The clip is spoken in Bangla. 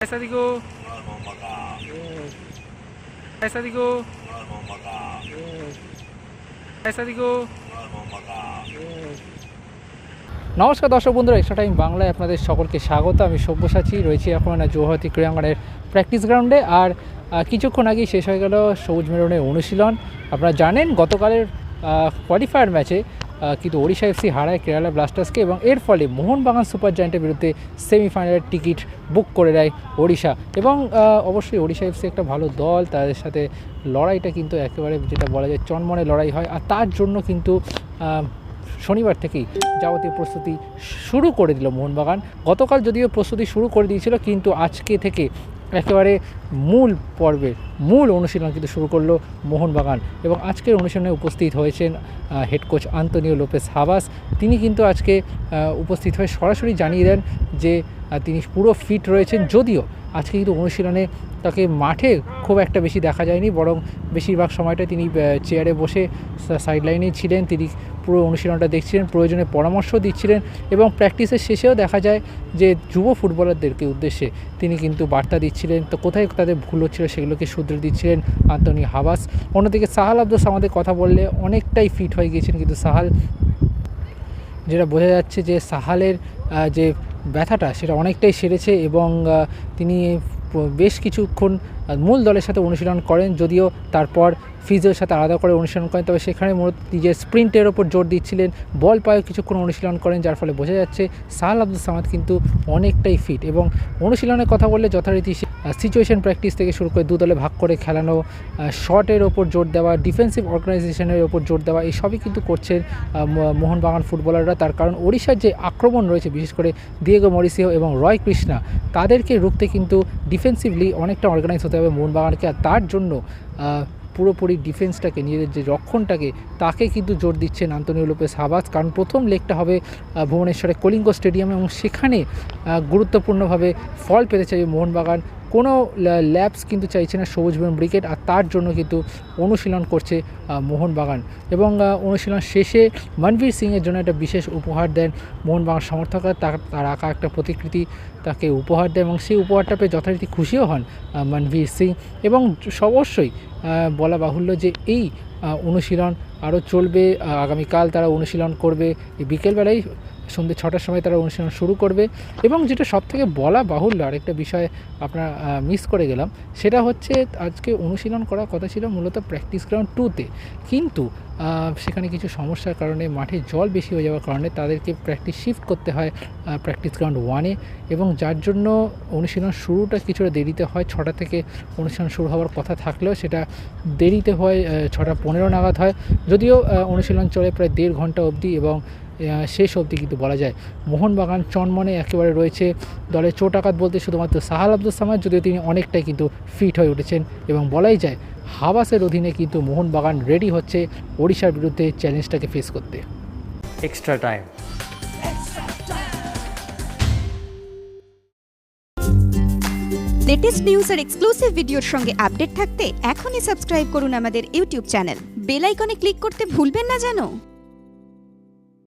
ऐसा दिखो ऐसा दिखो ऐसा दिखो নমস্কার দর্শক বন্ধুরা এক্সট্রা টাইম বাংলায় আপনাদের সকলকে স্বাগত আমি সব্যসাচী রয়েছি এখন জৌহাতি ক্রীড়াঙ্গনের প্র্যাকটিস গ্রাউন্ডে আর আহ, কিছুক্ষণ আগেই শেষ হয়ে গেল সবুজ মেরনের অনুশীলন আপনারা জানেন গতকালের কোয়ালিফায়ার ম্যাচে কিন্তু ওড়িশা এফসি হারায় কেরালা ব্লাস্টার্সকে এবং এর ফলে মোহনবাগান সুপার জায়েন্টের বিরুদ্ধে সেমিফাইনালের টিকিট বুক করে দেয় ওড়িশা। এবং অবশ্যই ওড়িশা এফসি একটা ভালো দল, তাদের সাথে লড়াইটা কিন্তু একেবারে যেটা বলা যায় চনমনে লড়াই হয়। আর তার জন্য কিন্তু শনিবার থেকেই যাবতীয় প্রস্তুতি শুরু করে দিল মোহনবাগান। গতকাল যদিও প্রস্তুতি শুরু করে দিয়েছিল, কিন্তু আজকে থেকে একেবারে মূল পর্বের মূল অনুশীলন কিন্তু শুরু করল মোহনবাগান এবং আজকের অনুশীলনে উপস্থিত হয়েছেন head coach Antonio Lopez Habas. তিনি কিন্তু আজকে উপস্থিত হয়ে সরাসরি জানিয়ে দেন যে তিনি পুরো ফিট রয়েছেন। যদিও আজকে কিন্তু অনুশীলনে তাকে মাঠে খুব একটা বেশি দেখা যায়নি, বরং বেশিরভাগ সময়টা তিনি চেয়ারে বসে সাইড লাইনেই ছিলেন। তিনি পুরো অনুশীলনটা দেখছিলেন, প্রয়োজনে পরামর্শ দিচ্ছিলেন এবং প্র্যাকটিসের শেষেও দেখা যায় যে যুব ফুটবলারদেরকে উদ্দেশ্যে তিনি কিন্তু বার্তা দিচ্ছিলেন। তো কোথায় তাদের ভুল হচ্ছিল সেগুলোকে শুধরে দিচ্ছিলেন আন্তনি হাবাস। অন্যদিকে সাহাল আব্দুল আমাদের কথা বললে অনেকটাই ফিট হয়ে গিয়েছেন কিন্তু সাহাল, যেটা বোঝা যাচ্ছে যে সাহালের যে ব্যথাটা সেটা অনেকটাই সেরেছে এবং তিনি বেশ কিছুক্ষণ মূল দলের সাথে অনুশীলন করেন, যদিও তারপর ফিজের সাথে আলাদা করে অনুশীলন করেন। তবে সেখানে মূলত নিজের স্প্রিন্টের ওপর জোর দিচ্ছিলেন। বল পায়ে কিছুক্ষণ অনুশীলন করেন, যার ফলে বোঝা যাচ্ছে সাহাল আব্দুল সামাদ কিন্তু অনেকটাই ফিট এবং অনুশীলনের কথা বললে যথারীতি সিচুয়েশন প্র্যাকটিস থেকে শুরু করে দু দলে ভাগ করে খেলানো শটের ওপর জোর দেওয়া ডিফেন্সিভ অর্গানাইজেশনের ওপর জোর দেওয়া এই সবই কিন্তু করছেন মোহনবাগান ফুটবলাররা তার কারণ ওড়িশার যে আক্রমণ রয়েছে, বিশেষ করে দিয়েগো মরিসিও এবং রয় কৃষ্ণা তাদেরকে রুখতে কিন্তু ডিফেন্সিভলি অনেকটা অর্গানাইজ হতে হবে মোহনবাগানকে, আর তার জন্য পুরোপুরি ডিফেন্সটাকে নিজেদের যে রক্ষণটাকে, তাকে কিন্তু জোর দিচ্ছেন আন্তনিও লোপেস হাবাস কারণ প্রথম লেগটা হবে ভুবনেশ্বরের কলিঙ্গ স্টেডিয়ামে এবং সেখানে গুরুত্বপূর্ণভাবে ফল পেতে চাইবে মোহনবাগান। কোনো ল্যাবস কিন্তু চাইছে না সবুজ বন ব্রিগেড আর তার জন্য কিন্তু অনুশীলন করছে মোহনবাগান। এবং অনুশীলন শেষে মনবীর সিংয়ের জন্য একটা বিশেষ উপহার দেন মোহনবাগান সমর্থকরা। তার আঁকা একটা প্রতিকৃতি তাকে উপহার দেয় এবং সেই উপহারটা পেয়ে যথারীতি খুশিও হন মনবীর সিং। এবং অবশ্যই বলা বাহুল্য যে এই অনুশীলন আরও চলবে আগামীকাল তারা অনুশীলন করবে। বিকেলবেলায় সন্ধ্যে ছটার সময় তারা অনুশীলন শুরু করবে। এবং যেটা সবথেকে বলা বাহুল্য আরেকটা বিষয় আপনার মিস করে গেলাম, সেটা হচ্ছে আজকে অনুশীলন করার কথা ছিল মূলত প্র্যাকটিস গ্রাউন্ড টুতে কিন্তু সেখানে কিছু সমস্যার কারণে মাঠে জল বেশি হয়ে যাওয়ার কারণে তাদেরকে প্র্যাকটিস শিফট করতে হয় প্র্যাকটিস গ্রাউন্ড ওয়ানে এবং যার জন্য অনুশীলন শুরুটা কিছুটা দেরিতে হয়, ছটা থেকে অনুশীলন শুরু হওয়ার কথা থাকলেও সেটা দেরিতে হয় ছটা পনেরো নাগাদ হয়। যদিও অনুশীলন চলে প্রায় দেড় ঘণ্টা অবধি এবং শেষ অবধি কিন্তু বলা যায়। মোহনবাগান চনমনে একেবারে রয়েছে দলের চোট আঘাত বলতে শুধুমাত্র সাহাল আব্দুল সামাদ যদিও তিনি অনেকটাই কিন্তু ফিট হয়ে উঠেছেন। এবং বলাই যায় হাবাসের অধীনে কিন্তু মোহনবাগান রেডি হচ্ছে ওড়িশার বিরুদ্ধে চ্যালেঞ্জটাকে ফেস করতে। এক্সট্রা টাইম লেটেস্ট নিউজ আর এক্সক্লুসিভ ভিডিওর সঙ্গে আপডেট থাকতে এখনই সাবস্ক্রাইব করুন আমাদের ইউটিউব চ্যানেল বেল আইকনে ক্লিক করতে ভুলবেন না জানো?